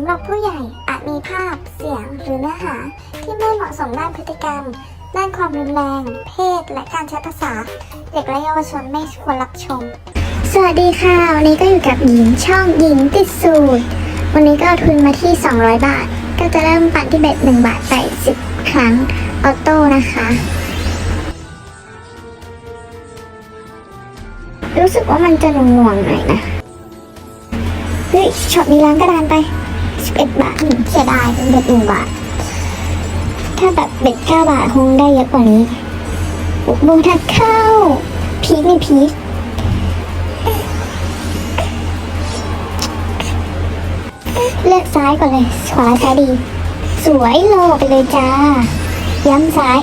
ำหรับผู้ใหญ่อาจมีภาพ เสียงหรือเนื้อหา ที่ไม่เหมาะสมด้านพฤติกรรม ด้านความรุนแรง เพศ และการใช้ภาษา เด็กและเยาวชนไม่ควรรับชม สวัสดีค่ะ วันนี้ก็อยู่กับหญิงช่องหญิงติดสูตร วันนี้ก็ทุนมาที่ 200 บาท ก็จะเริ่มปั่นที่เบ็ด1บาทใส่10 ครั้งออโต้นะคะรู้สึกว่ามันจะหน่วงๆหน่อยนะ เฮ้ยช็อตนี้ล้างกระดานไป 11 บาทเสียดายเป็นเบ็ด1บาท ถ้าแบบเบ็ด9บาทคงได้เยอะกว่านี้โบทัดเข้า พีคไม่พีคเลือกซ้ายก่อนเลย ขวาซ้ายดี สวยโลไปเลยจ้า ย้ำซ้าย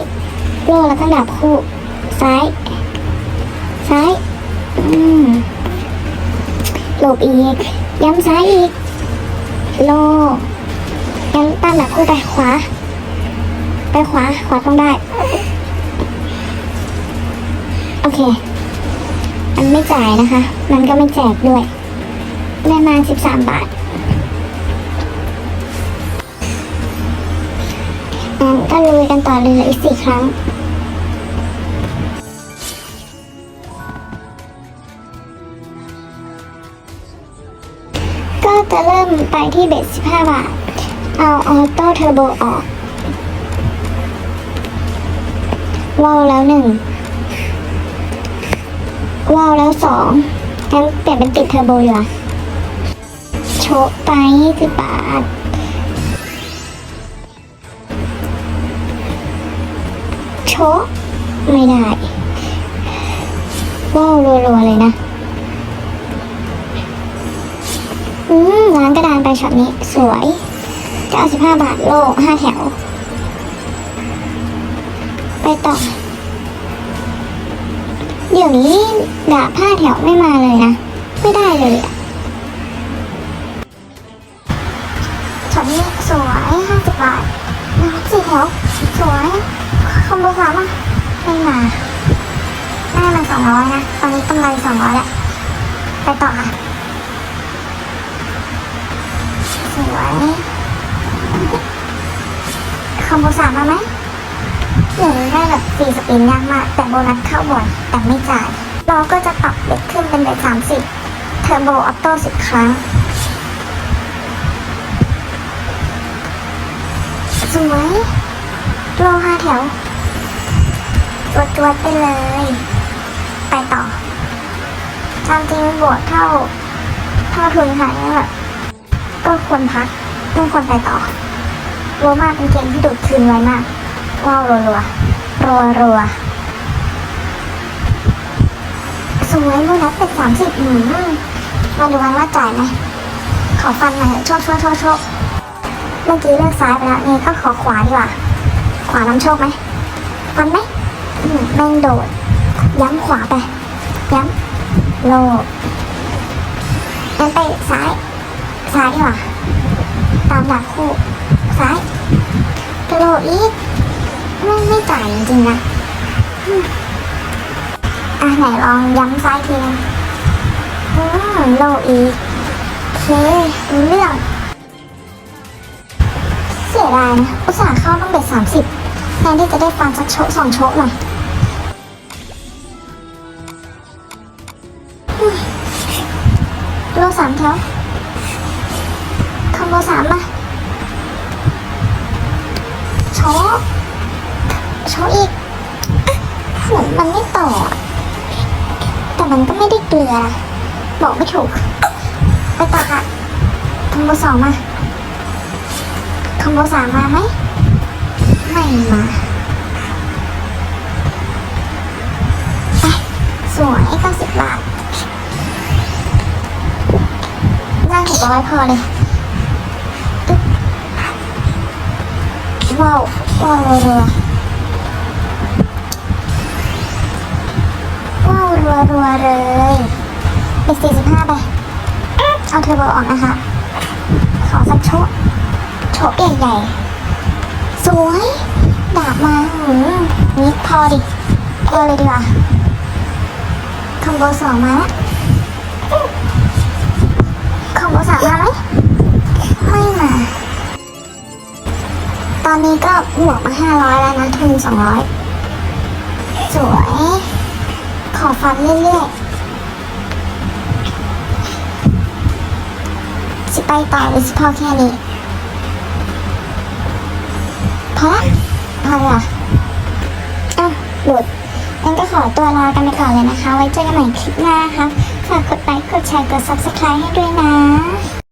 โลแล้วก็ดับคู่ ซ้าย ซ้าย อืมหลบอีก ย้ำซ้ายอีก โลย้ำตั้งดับคู่ไปขวา ไปขวา ขวาต้องได้ โอเค มันไม่จ่ายนะคะ มันก็ไม่แจกด้วย ได้มา 13 บาทงั้นก็ลุยกันต่อเลยเลืออีกสี่ครั้ง จะเริ่มไปที่เบส15 บาท เอาออโต้เทอร์โบออกว้าวแล้วหนึ่งว้าวแล้วสองงั้นเปลี่ยนเป็นติดเทอร์โบดีกว่าโชะไป20บาทโชะไม่ได้ว้าวรัวๆเลยนะ อืม ช็อตนี้สวย 95 บาทโลห้าแถว ไปต่อ เดี๋ยวนี้ดาบผ้าแถวไม่มาเลยนะ ไม่ได้เลยอะช็อตนี้สวย 50 บาทนะสี่แถว สวยคอมโบสามอะไม่มาได้มา200นะ ตอนนี้กำไร200แล้วไปต่อค่ะ วยคอมโบสามมาไหมหนึ่งได้แบบสี่สปินยากมาก แต่โบนัสเข้าบ่อยแต่ไม่จ่ายเราก็จะปรับเบ็ดขึ้นเป็นเบ็ดสามสิบเทอร์โบออโต้สิบครั้งสวยโลห้าแถวตัวตัวๆไปเลย ไปต่อตามจริงบวกเท่า เท่าทุนหายแบบ ก็ควรพักไม่ควรไปต่อโรมาเป็นเกมที่ดูดคืนไวมากว้าวรัวรัวรัวรัวสวยโบนัสเป็นสามสิบหืมมาดูกันว่าจ่ายไหมขอฟันหน่อยโชคโชคโชคโชคเมื่อกี้เลือกซ้ายไปแล้วนี่ก็ขอขวาดีกว่า ขวาน้ำโชคไหมฟันไหมแม่งโดด ย้ำขวาไป ย้ำโลกงั้นไปซ้าย ซ้ายดีกว่า ตามหลักคู่ ซ้ายกระโดดอีก ไม่ไม่จ่ายจริงๆนะอะไหนลองย้ำซ้ายทีนึงอืมโลอีกโอเครู้เรื่อง เสียดายนะ อุตส่าห์เข้าต้องเบ็ดสามสิบแทนที่จะได้ฟันสักโชสองโชหน่อยโลสามแถว คอมโบสามมาโชว์โชว์อีกเหมือนมันไม่ต่อ แต่มันก็ไม่ได้เกลือบอกไม่ถูกไปต่อค่ะคอมโบสองมาคอมโบสามมาไหมไม่มาไปสวยเก้าสิบบาทได้หกร้อยพอเลย ว้าวว้าวรัวว้าวรัวรัวเลยเป็นสี่สิบห้าไป เอาเทอร์โบออกนะคะ ขอสักโชะโชะใหญ่ๆ สวย ดาบมาหืมนิดพอดิเอาเลยดีกว่าคอมโบสองมาแล้ว นี้ก็บวกมาห้าร้อยแล้วนะทุนสองร้อยสวย ขอฟันเรื่อยๆสิไปต่อหรือสิพอแค่นี้พอละพอเลยเหรออ้าวหลุดงั้นก็ขอตัวลากันไปก่อนเลยนะคะ ไว้เจอกันใหม่คลิปหน้าค่ะฝากกดไลค์กดแชร์กด subscribe ให้ด้วยนะ